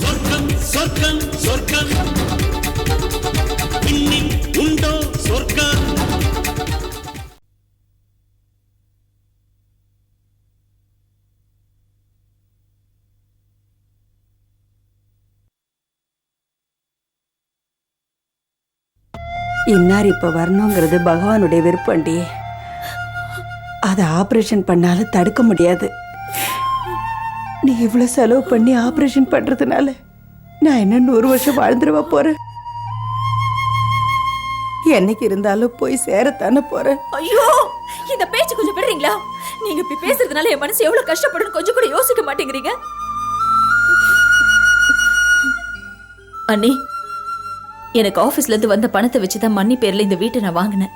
சொர்க்கம் சொர்க்கம் சொர்க்கம். இன்னில் உண்டோ சொர்க்கம்? இன்னார் இப்ப வரணுங்கிறது பகவானுடைய விருப்பண்டி அதை ஆப்ரேஷன் பண்ணாலும் தடுக்க முடியாது. நீ இவ்வளவு செலவு பண்ணி ஆப்ரேஷன் பண்றதுனால நான் என்ன நூறு வருஷம் வாழ்ந்துருவா போறேன்? என்னைக்கு இருந்தாலும் போய் சேரத்தானே போறேன். ஐயோ இந்த பேச்சு கொஞ்சம் விடுறீங்களா? நீங்க இப்படி பேசுறதுனால என் மனசு எவ்வளவு கஷ்டப்படும் கொஞ்சம் கூட யோசிக்க மாட்டேங்கிறீங்க. அண்ணி எனக்கு ஆபீஸ்ல இருந்து வந்த பணத்தை வச்சு தான் மண்ணி பேர்ல இந்த வீட்டை நான் வாங்கினேன்.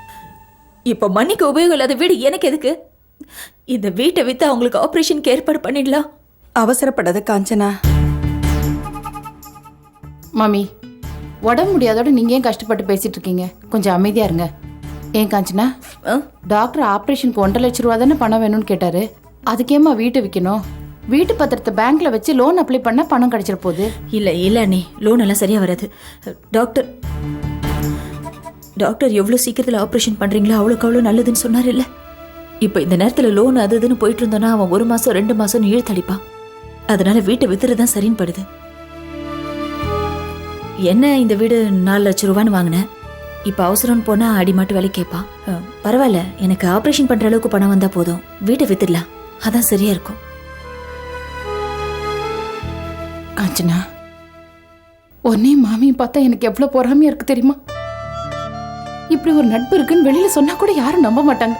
இப்போ மண்ணிக்கு உபயோகம் இல்லாத வீடு எனக்கு எதுக்கு? இந்த வீட்டை வித்து அவங்களுக்கு ஆபரேஷனுக்கு ஏற்பாடு பண்ணிடலாம். அவசரப்படாத காஞ்சனா. மாமி உடம்பு முடியாதோட நீங்க ஏன் கஷ்டப்பட்டு பேசிட்டு இருக்கீங்க? கொஞ்சம் அமைதியா இருங்க. ஏன் காஞ்சனா? ஆ? டாக்டர் ஆபரேஷனுக்கு ஒன்றரை லட்ச ரூபா தானே பணம் வேணும்னு கேட்டாரு. அதுக்கேம்மா வீட்டை விற்கணும் வீட்டு பத்திரத்தை பேங்க்ல வச்சு லோன் அப்ளை பண்ணா பணம் கிடைச்சிட போகுது. இல்ல இல்ல அண்ணி. லோன் எல்லாம் சரியா வராது. டாக்டர் டாக்டர் எவ்வளோ சீக்கிரத்தில் ஆப்ரேஷன் பண்ணுறீங்களோ அவ்வளோக்கு அவ்வளோ நல்லதுன்னு சொன்னார் இல்லை இப்போ இந்த நேரத்தில் லோன் அது இதுன்னு போயிட்டு இருந்தோன்னா அவன் ஒரு மாதம் ரெண்டு மாதம் இழுத்தடிப்பான் அதனால வீட்டை வித்துறது தான் சரின்னு படுது என்ன இந்த வீடு நாலு லட்ச ரூபான்னு வாங்கினேன். இப்போ அவசரம்னு போனால் அடி மாட்டு வேலை கேட்பான். பரவாயில்ல எனக்கு ஆப்ரேஷன் பண்ணுற அளவுக்கு பணம் வந்தால் போதும். வீட்டை வித்துடலாம். அதான் சரியா இருக்கும். காஞ்சனா உன்னையும் மாமியும் பார்த்தா எனக்கு எவ்வளோ பொறாமையாக இருக்கு தெரியுமா? இப்படி ஒரு நட்பு இருக்குன்னு வெளியில சொன்னா கூட யாரும் நம்ப மாட்டாங்க.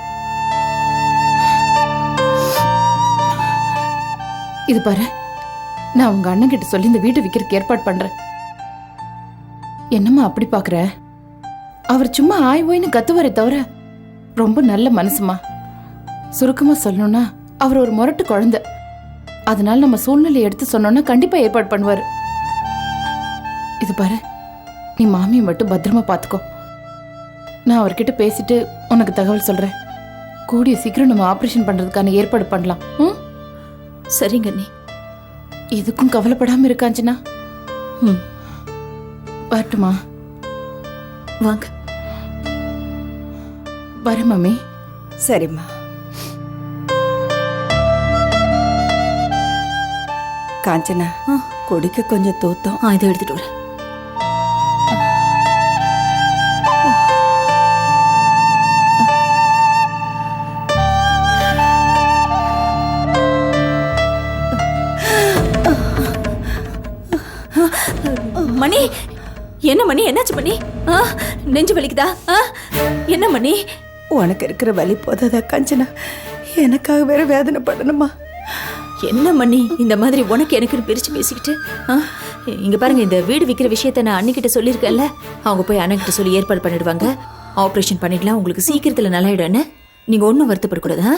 இது பாரு நான் உங்க அண்ணன் கிட்ட சொல்லி இந்த வீட்டை விற்கிறதுக்கு ஏற்பாடு பண்றேன். என்னம்மா அப்படி பாக்குற? அவர் சும்மா ஆய் ஓய்னு கத்துவாரே தவிர ரொம்ப நல்ல மனசுமா. சுருக்கமா சொல்லணும்னா அவர் ஒரு முரட்டு குழந்தை. அதனால நம்ம சூழ்நிலையை எடுத்து சொன்னோம்னா கண்டிப்பா ஏற்பாடு பண்ணுவாரு. இது பாரு நீ மாமியை மட்டும் பத்திரமா பாத்துக்கோ. நான் அவர்கிட்ட பேசிட்டு உனக்கு தகவல் சொல்றேன். கூடிய சீக்கிரம் நம்ம ஆபரேஷன் பண்றதுக்கான ஏற்பாடு பண்ணலாம். ம்? சரிங்க அண்ணி. எதுக்கும் கவலைப்படாம இருக்காஞ்சுனா ம். வரட்டுமா? வாங்க. வரேன் மாமி. சரிம்மா. காஞ்சனா ஆ. குடிக்க கொஞ்சம் தூத்தம். ஆ இதை எடுத்துட்டு வரேன். மணி என்ன மணி என்னாச்சு மணி? ஆ, நெஞ்சு வலிக்குதா? ஆ, என்ன மணி? உனக்கு இருக்கிற வலி போதாதா காஞ்சனா? எனக்காக வேற வேதனை பண்ணணுமா? என்ன மணி? இந்த மாதிரி உனக்கு எனக்கு பிரிச்சு பேசிக்கிட்டு ஆ, இங்க பாருங்க இந்த வீடு விக்கிற விஷயத்த நான் அன்னிக்கிட்ட சொல்லியிருக்கேன்ல அவங்க போய் அண்ணன்கிட்ட சொல்லி ஏற்பாடு பண்ணிடுவாங்க. ஆபரேஷன் பண்ணிடலாம் உங்களுக்கு சீக்கிரத்துல நல்லாயிடும்னு. நீங்க ஒன்றும் வருத்தப்படக்கூடாது ஆ?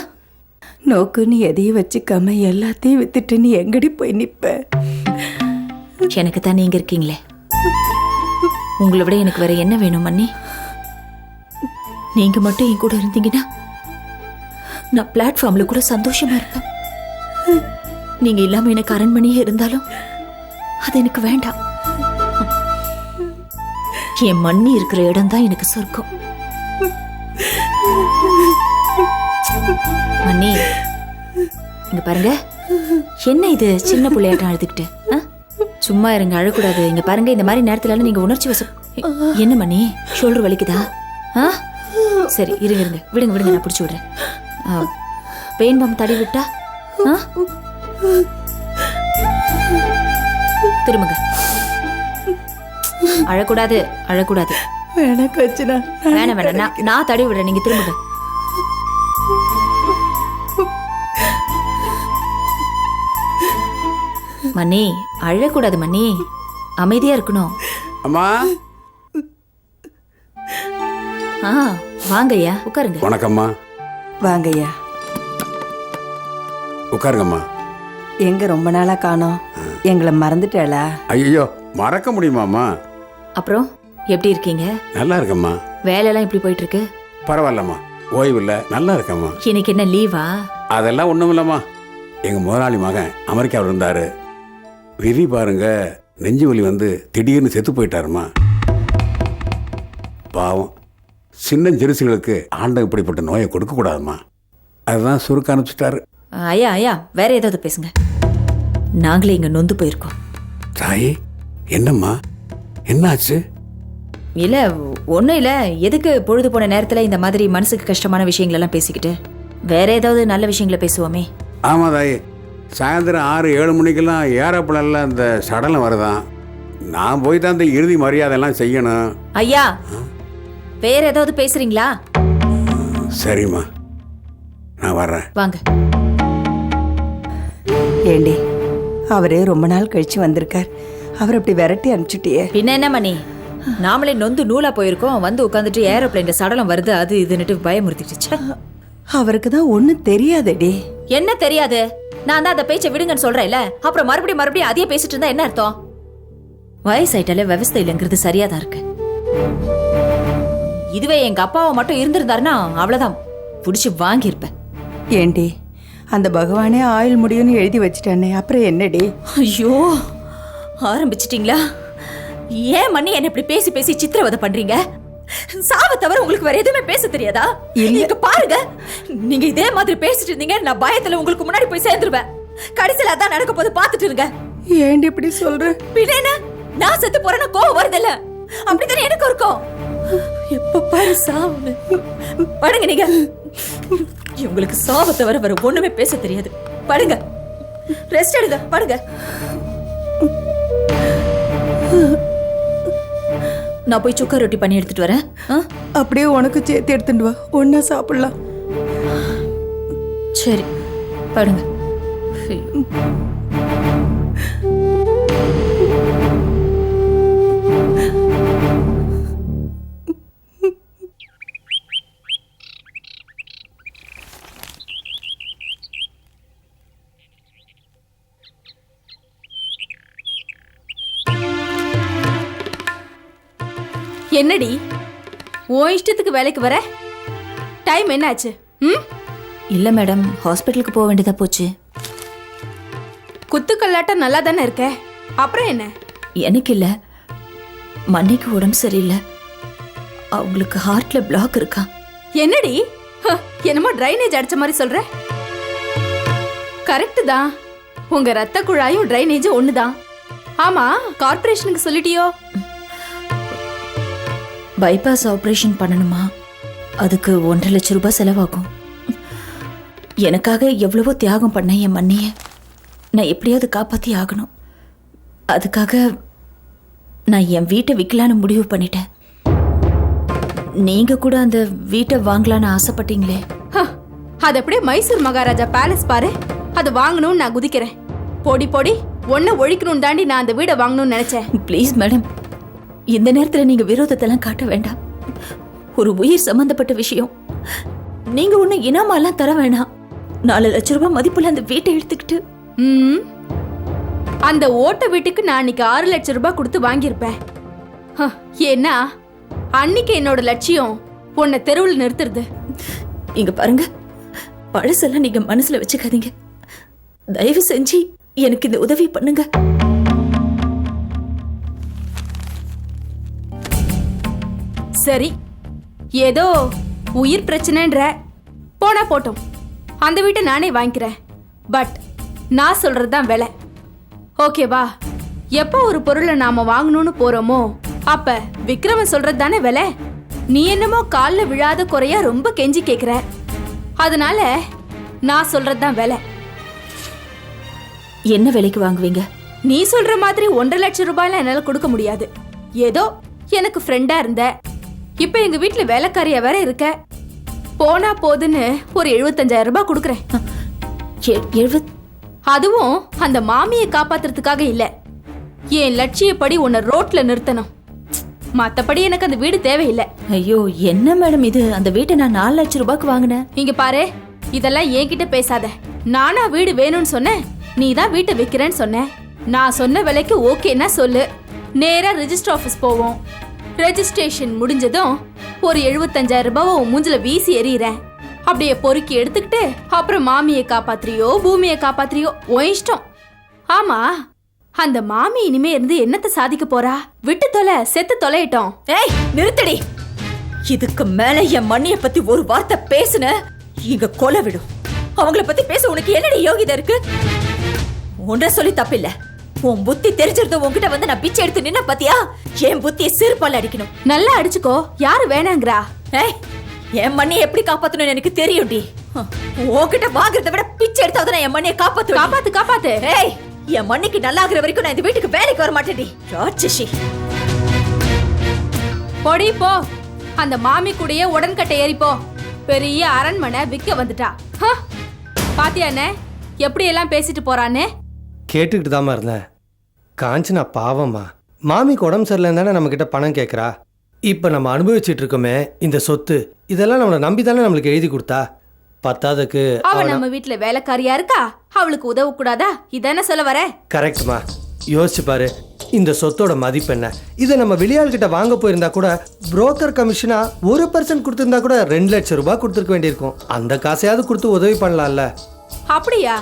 நோக்கு நீ எதையும் வச்சுக்காம எல்லாத்தையும் வித்துட்டு நீ எங்கடி போய் நிப்ப? எனக்கு தான் நீங்க இருக்கீங்களே? உங்களை விட எனக்கு வேற என்ன வேணும் மன்னி? நீங்க மட்டும் என் கூட இருந்தீங்கன்னா நான் பிளாட்ஃபார்ம்ல கூட சந்தோஷமா இருப்பேன். நீங்க இல்லாம எனக்கு அரண்மனையே இருந்தாலும் அது எனக்கு வேண்டாம். என் மண்ணி இருக்கிற இடம் தான் எனக்கு சொர்க்கம். மண்ணி இங்க பாருங்க. என்ன இது? சின்ன பிள்ளையாட்டம் அழுதுகிட்டு. சும்மா இருங்க அழக்கூடாது. இங்க பாருங்க இந்த மாதிரி நேரத்துல நீங்க உணர்ச்சி வசம் என்ன மணி? ஷோல்டர் வலிக்குதா? ஆ? சரி இருங்க இருங்க. விடுங்க விடுங்க நான் பிடிச்சி விடுறேன். பெயின் பம்ப் தடி விட்டா? ஆ? திரும்புங்க. அழக்கூடாது அழக்கூடாது. வேணா காஞ்சனா வேணாம் வேணாம். நான் நான் தடவி விடுறேன். நீங்க திரும்புங்க. மணி அழக்கூடாது மணி அமைதியா இருக்கணும். அம்மா. ஆ வாங்க ஐயா உட்காருங்க. வணக்கம்மா. வாங்கய்யா. உட்காருங்கம்மா. எங்க ரொம்ப நாளா காணோம். எங்களை மறந்துட்டாளா? ஐயோ மறக்க முடியுமாம்மா? அப்புறம் எப்படி இருக்கீங்க? நல்லா இருக்கம்மா. வேலையெல்லாம் எப்படி போயிட்டு இருக்கு பரவாயில்லம்மா. ஓய்வு இல்லை நல்லா இருக்கேம்மா. இன்னைக்கு என்ன லீவா? அதெல்லாம் ஒன்றும் இல்லைம்மா எங்கள் முதலாளி மகன் அமெரிக்காவில் இருந்தார். விதி பாருங்க. நெஞ்சு வலி வந்து திடீர்னு செத்து போயிட்டாருமா? பாவம். சின்ன ஜெருசுகளுக்கு ஆண்டம் இப்படிப்பட்ட நோயை கொடுக்கக்கூடாதும்மா அதுதான் சுருக்க அனுப்பிச்சிட்டாரு. ஐயா ஐயா வேற ஏதாவது பேசுங்க. நாங்களே இங்க நொந்து போயிருக்கோம். தாயி என்னம்மா? என்னாச்சு? இல்ல ஒண்ணும் இல்ல. எதுக்கு பொழுது போன நேரத்துல இந்த மாதிரி மனசுக்கு கஷ்டமான விஷயங்கள் எல்லாம் பேசிக்கிட்டு? வேற ஏதாவது நல்ல விஷயங்களை பேசுவோமே. ஆமாம் தாயி. சாயந்தரம் ஆறு ஏழு மணிக்கெல்லாம் ஏரோப்ளேனில் அந்த சடலம் வருதான் நான் போய் தான் அந்த இறுதி மரியாதைலாம் செய்யணும். ஐயா வேற ஏதாவது பேசுறீங்களா? சரிம்மா. நான் வர்றேன். வாங்க. ஏண்டி அவரே ரொம்ப நாள் கழிச்சு வந்திருக்கார். அவர் அப்படி விரட்டி அனுப்பிச்சுட்டியே. பின்ன என்ன மணி? நாமளே நொந்து நூலா போயிருக்கோம். வந்து உட்காந்துட்டு ஏரோப்ளேன்ல சடலம் வருது அது இதுன்னுட்டு பயமுறுத்திடுச்சு அவருக்கு தான் ஒன்றும் தெரியாதடி. என்ன தெரியாது? நான் தான் அந்த பேச்சை விடுங்கன்னு சொல்றேன்ல. அப்புறம் மறுபடியும் மறுபடியும் அதையே பேசிட்டு இருந்தா என்ன அர்த்தம்? வயசாயிட்டாலே விவசாய இல்லைங்கிறது சரியா தான் இருக்கு. இதுவே எங்க அப்பாவை மட்டும் இருந்திருந்தாருன்னா அவ்வளவுதான். புடிச்சு வாங்கியிருப்பேன். ஏண்டி அந்த பகவானே ஆயுள் முடியும்னு எழுதி வச்சிட்டானே அப்புறம் என்னடி? ஐயோ ஆரம்பிச்சிட்டீங்களா? ஏன் மண்ணி என்ன இப்படி பேசி பேசி சித்திரவதை பண்றீங்க? சாவ தவிர உங்களுக்கு வேற எதுவுமே பேச தெரியாதா? இல்ல. இங்க பாருங்க. நீங்க இதே மாதிரி பேசிட்டு இருந்தீங்க நான் பயத்துல உங்களுக்கு முன்னாடி போய் சேர்ந்துருவேன். கடைசியில அதான் நடக்க போது பாத்துட்டு இருங்க. ஏண்டி இப்படி சொல்ற? பின்ன நான் செத்து போறேன்னு கோவம் வருதுல்ல. அப்படித்தானே எனக்கு இருக்கும். எப்ப பாரு சாவு. படுங்க நீங்க. உங்களுக்கு சாவ தவிர வேற ஒண்ணுமே பேச தெரியாது. படுங்க. ரெஸ்ட் எடுங்க படுங்க. நான் போய் சுக்கா ரொட்டி பண்ணி எடுத்துட்டு வரேன். ஆ? அப்படியே உனக்கு சேர்த்து எடுத்துட்டு வா. ஒன்னா சாப்பிடலாம். சரி படுங்க. என்னடி? உன் இஷ்டத்துக்கு வேலைக்கு வர? டைம் என்னாச்சு? ம்? இல்ல மேடம் ஹாஸ்பிட்டலுக்கு போக வேண்டியதா போச்சு. குத்துக்கல்லாட்டம் நல்லா தானே இருக்க? அப்புறம் என்ன? எனக்கு இல்ல. மண்ணிக்கு உடம்பு சரியில்லை. அவங்களுக்கு ஹார்ட்ல பிளாக் இருக்கா? என்னடி? என்னமோ ட்ரைனேஜ் அடிச்ச மாதிரி சொல்ற? கரெக்ட் தான். உங்க ரத்த குழாயும் ட்ரைனேஜும் ஒண்ணுதான். ஆமா கார்ப்பரேஷனுக்கு சொல்லிட்டியோ? பைபாஸ் ஆபரேஷன் பண்ணணுமா? அதுக்கு ஒன்றரை லட்சம் ரூபாய் செலவாகும். எனக்காக எவ்வளவோ தியாகம் பண்ண என் மண்ணிய நான் எப்படியாவது காப்பாத்தி ஆகணும். அதுக்காக நான் என் வீட்டை விற்கலான்னு முடிவு பண்ணிட்டேன். நீங்க கூட அந்த வீட்டை வாங்கலான்னு ஆசைப்பட்டீங்களே. அது அப்படியே மைசூர் மகாராஜா பேலஸ் பாரு. அது வாங்கணும்னு நான் குதிக்கிறேன். போடி போடி ஒன்ன ஒழிக்கணும் தாண்டி நான் அந்த வீடை வாங்கணும்னு நினைச்சேன். ப்ளீஸ் மேடம் இந்த நேரத்துல நீங்க விரோதத்தெல்லாம் காட்ட வேண்டாம். ஒரு உயிர் சம்பந்தப்பட்ட விஷயம். நீங்க ஒண்ணு இனாமெல்லாம் தர வேணாம். நாலு லட்ச ரூபாய் மதிப்புள்ள அந்த வீட்டை எடுத்துக்கிட்டு ம் அந்த ஓட்ட வீட்டுக்கு நான் அன்னைக்கு ஆறு லட்சம் ரூபாய் கொடுத்து வாங்கியிருப்பேன். ஏன்னா அன்னைக்கு என்னோட லட்சியம் உன்னை தெருவில் நிறுத்துறது. இங்க பாருங்க. பழசெல்லாம் நீங்க மனசுல வச்சுக்காதீங்க. தயவு செஞ்சு எனக்கு இந்த உதவி பண்ணுங்க. சரி ஏதோ உயிர் பிரச்சனைன்ற. போனா போட்டோம். அந்த வீட்டை நானே வாங்கிக்கிறேன். பட் நான் சொல்றது தான் விலை ஓகேவா எப்போ ஒரு பொருளை நாம வாங்கணும்னு போறோமோ அப்ப விக்ரமன் சொல்றது தானே விலை? நீ என்னமோ கால்ல விழாத குறையா ரொம்ப கெஞ்சி கேக்குற. அதனால நான் சொல்றது தான் விலை. என்ன விலைக்கு வாங்குவீங்க? நீ சொல்ற மாதிரி ஒன்றரை லட்சம் ரூபாய்ல என்னால கொடுக்க முடியாது. ஏதோ எனக்கு ஃப்ரெண்டா இருந்த. இப்ப எங்க வீட்ல வேலைக்காரியா வேற இருக்க. போனா போதுன்னு ஒரு எழுபத்தஞ்சாயிரம் ரூபாய் கொடுக்குறேன். எழுபத் அதுவும் அந்த மாமியை காப்பாத்துறதுக்காக இல்ல. என் லட்சியப்படி உன்னை ரோட்ல நிறுத்தணும். மத்தபடி எனக்கு அந்த வீடு தேவையில்லை. ஐயோ என்ன மேடம் இது? அந்த வீட்டை நான் நாலு லட்சம் ரூபாய்க்கு வாங்கினேன். இங்க பாரு இதெல்லாம் என்கிட்ட பேசாத. நானா வீடு வேணும்னு சொன்னேன் நீ தான் வீட்டை விற்கிறேன்னு சொன்ன நான் சொன்ன விலைக்கு ஓகேன்னா சொல்லு. நேரா ரெஜிஸ்டர் ஆஃபீஸ் போவோம். ரெஜிஸ்ட்ரேஷன் முடிஞ்சதும் ஒரு எழுபத்தஞ்சாயிரம் ரூபாவை உன் மூஞ்சில வீசி எறிகிறேன் அப்படியே பொறுக்கி எடுத்துக்கிட்டு அப்புறம் மாமியை காப்பாத்துறியோ பூமியை காப்பாத்துறியோ உன் இஷ்டம். ஆமா அந்த மாமி இனிமே இருந்து என்னத்தை சாதிக்க போறா? விட்டு தொலை செத்து தொலையிட்டோம். ஏய் நிறுத்தடி. இதுக்கு மேல என் மண்ணிய பத்தி ஒரு வார்த்தை பேசுன இங்க கொலை விடும். அவங்கள பத்தி பேச உனக்கு என்னடி யோகிதா இருக்கு? ஒன்ற சொல்லி தப்பில்லை. உன் புத்தி தெரிஞ்சிருந்த உன்கிட்ட வந்து நான் பிச்சை எடுத்து நின்ன பாத்தியா? என் புத்தியை சிறுபால் அடிக்கணும். நல்லா அடிச்சுக்கோ. யாரு வேணாங்கிறா? ஏய் என் மண்ணியை எப்படி காப்பாத்தணும்னு எனக்கு தெரியும்டி. ஹம், உன்கிட்ட வாங்குறத விட பிச்சை எடுத்தாவது நான் என் மண்ணியை காப்பாத்துவேன் காப்பாத்து காப்பாத்து. ஏய் என் மண்ணிக்கு நல்லாகிற வரைக்கும் நான் இந்த வீட்டுக்கு வேலைக்கு வர மாட்டேன்டி. ராட்சசி. போடி போ. அந்த மாமி கூடயே உடன்கட்டை ஏறி போ. பெரிய அரண்மனை விக்க வந்துட்டா. ஹ! பாத்தியா அண்ணே? எப்படி எல்லாம் பேசிட்டு போறான்னு? கேட்டுக்கிட்டு தாம்மா இருந்தேன். காஞ்சனா பாவம்மா. மாமிக்கு உடம்பு சரியில்லைன்னு தானே நம்மக்கிட்ட பணம் கேட்குறா இப்போ நம்ம அனுபவிச்சுட்டு இருக்கோமே இந்த சொத்து இதெல்லாம் நம்மளை நம்பி தானே நம்மளுக்கு எழுதி கொடுத்தா? பத்தாததுக்கு அவ நம்ம வீட்ல வேலைக்காரியா இருக்கா? அவளுக்கு உதவ கூடாதா இதானே சொல்ல வர? கரெக்ட்மா யோசிச்சு பாரு இந்த சொத்தோட மதிப்பு என்ன? இதை நம்ம வெளியாள்கிட்ட வாங்க போயிருந்தா கூட புரோக்கர் கமிஷனா ஒரு பர்சன்ட் கொடுத்திருந்தா கூட ரெண்டு லட்சம் ரூபாய் கொடுத்துருக்க வேண்டியிருக்கும். அந்த காசையாவது கொடுத்து உதவி பண்ணலாம்ல. அப்படியா!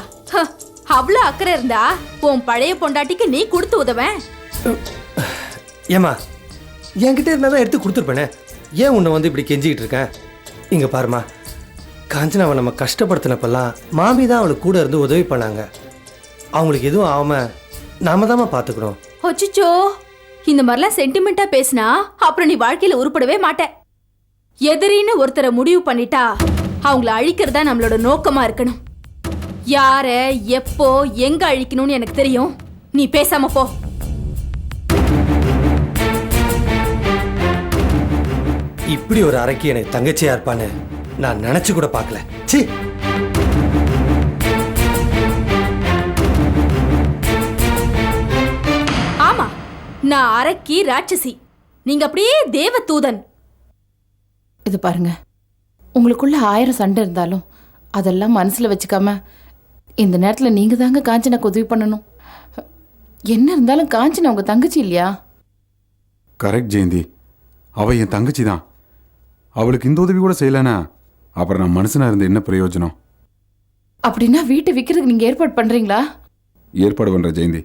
அவ்வளவு அக்கறை இருந்தா உன் பழைய பொண்டாட்டிக்கு நீ கொடுத்து உதவேன் ஏமா என்கிட்ட இருந்தால் தான் எடுத்து கொடுத்துருப்பேனே. ஏன் உன்னை வந்து இப்படி கெஞ்சிக்கிட்டு இருக்கேன் இங்கே பாருமா காஞ்சனாவை நம்ம கஷ்டப்படுத்தினப்பெல்லாம் மாமி தான் அவளுக்கு கூட இருந்து உதவி பண்ணாங்க. அவங்களுக்கு எதுவும் ஆகாம நாம தாம்மா பார்த்துக்கணும் அச்சச்சோ இந்த மாதிரிலாம் சென்டிமெண்டா பேசினா அப்புறம் நீ வாழ்க்கையில உருப்படவே மாட்ட. எதிரின்னு ஒருத்தரை முடிவு பண்ணிட்டா அவங்கள அழிக்கிறதா நம்மளோட நோக்கமா இருக்கணும். யார எப்போ எங்க அழிக்கணும்னு எனக்கு தெரியும். நீ பேசாம போ. இப்படி ஒரு அறைக்கு எனக்கு தங்கச்சியா இருப்பான்னு நான் நினச்சி கூட பார்க்கல. சி ஆமா நான் அரக்கி ராட்சசி. நீங்க அப்படியே தேவ தூதன் இது பாருங்க. உங்களுக்குள்ள ஆயிரம் சண்டை இருந்தாலும் அதெல்லாம் மனசுல வச்சுக்காம இந்த நேரத்துல நீங்க தாங்க காஞ்சனாக்கு உதவி பண்ணணும். என்ன இருந்தாலும் காஞ்சனா உங்க தங்கச்சி இல்லையா? கரெக்ட் ஜெயந்தி. அவ என் தங்கச்சி தான். அவளுக்கு இந்த உதவி கூட செய்யலனா அப்புறம் நான் மனுஷனா இருந்து என்ன பிரயோஜனம்? அப்படின்னா வீட்டை விற்கிறதுக்கு நீங்க ஏற்பாடு பண்றீங்களா? ஏற்பாடு பண்ற ஜெயந்தி.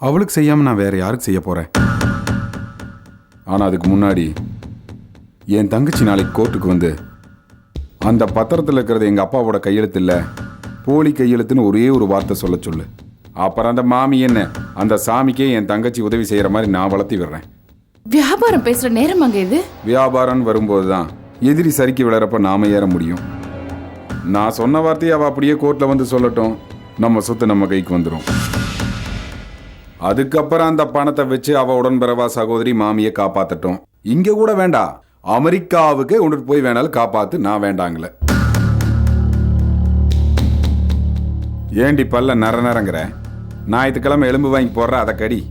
அவளுக்கு செய்யாம நான் வேற யாருக்கு செய்ய போறேன்? ஆனா அதுக்கு முன்னாடி என் தங்கச்சி நாளைக்கு கோர்ட்டுக்கு வந்து அந்த பத்திரத்தில் இருக்கிறது எங்க அப்பாவோட கையெழுத்து இல்ல போலி கையெழுத்துன்னு ஒரே ஒரு வார்த்தை சொல்ல சொல்லு. அப்புறம் அந்த மாமி என்ன அந்த சாமிக்கே என் தங்கச்சி உதவி செய்யற மாதிரி நான் வளர்த்தி விடுறேன். வியாபாரம் பேசுற நேரம் அங்க இது? வியாபாரம்னு வரும்போது தான் எதிரி சரிக்கு விழறப்ப நாம ஏற முடியும். நான் சொன்ன வார்த்தையை அவ அப்படியே கோர்ட்ல வந்து சொல்லட்டும். நம்ம சொத்து நம்ம கைக்கு வந்துடும் அதுக்கப்புறம் அந்த பணத்தை வச்சு அவ உடன்பிறவா சகோதரி மாமியை காப்பாத்தட்டும். இங்க கூட வேண்டாம் அமெரிக்காவுக்கு கொண்டுட்டு போய் வேணாலும் காப்பாத்து நான் வேண்டாங்களே ஏண்டி பல்ல நர நரங்கிற? ஞாயிற்றுக்கிழமை எலும்பு வாங்கி போடுற அதை கடி.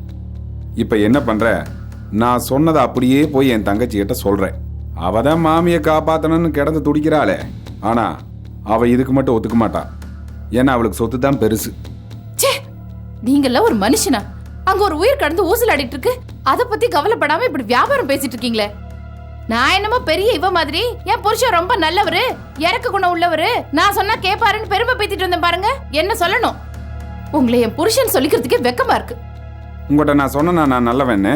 இப்போ என்ன பண்ணுற நான் சொன்னதை அப்படியே போய் என் தங்கச்சிக்கிட்ட சொல்கிறேன் அவள் அவ தான் மாமியை காப்பாற்றணும்னு கிடந்து துடிக்கிறாளே. ஆனால் அவள் இதுக்கு மட்டும் ஒத்துக்க மாட்டா. ஏன்னா அவளுக்கு சொத்து தான் பெருசு. ச்சே! நீங்கெல்லாம் ஒரு மனுஷனா? அங்க ஒரு உயிர் கடந்து ஊசலாடிட்டு இருக்கு. அதை பத்தி கவலைப்படாம இப்படி வியாபாரம் பேசிட்டு இருக்கீங்களே. நான் என்னமோ பெரிய இவ மாதிரி. என் புருஷன் ரொம்ப நல்லவரு இறக்க குணம் உள்ளவரு. நான் சொன்னா கேப்பாருன்னு பெருமை பேத்திட்டு வந்தேன் பாருங்க. என்ன சொல்லணும்? உங்களை என் புருஷன் சொல்லிக்கிறதுக்கே வெக்கமா இருக்கு. உங்கள்கிட்ட நான் சொன்னேன்னா நான் நல்லவன்னு?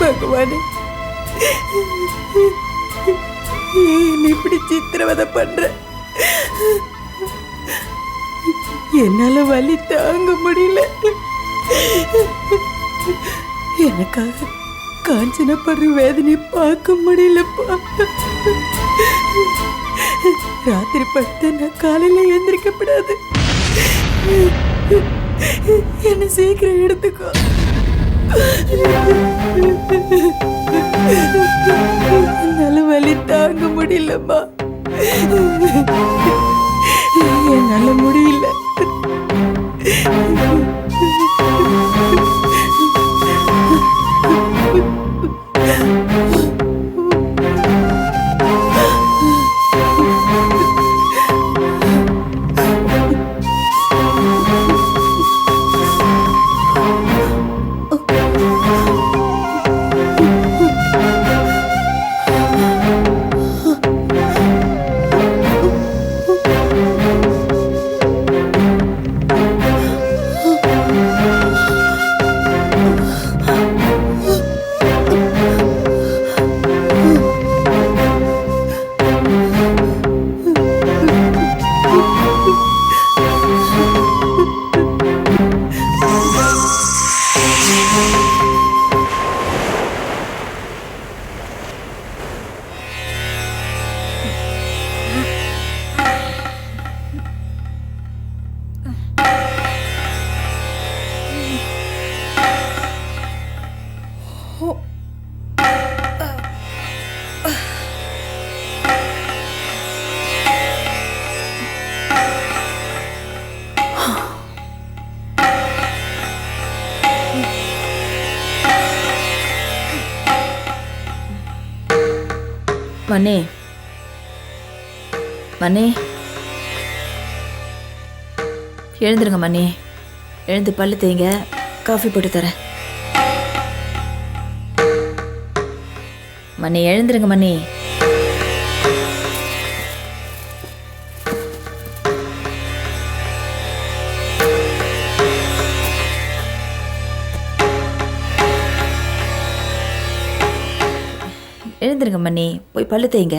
பகவானே ஏன் இப்படி சித்திரவதை பண்ற? என்னால வலி தாங்க முடியல. எனக்காக காஞ்சனப்படுற வேதனை பார்க்க முடியலப்பா. ராத்திரி படுத்த நான் காலையில எந்திரிக்கப்படாது. என்ன சீக்கிரம் எடுத்துக்கோ. என்னால வலி தாங்க முடியலம்மா என்னால முடியல. மண்ணே மண்ணே எழுந்துருங்க மண்ணே எழுந்து பல்லு தேய்ங்க காஃபி போட்டு தரேன். மண்ணே எழுந்துருங்க மண்ணே எழுந்துருங்க மண்ணி போய் பல்லு தேய்ங்க.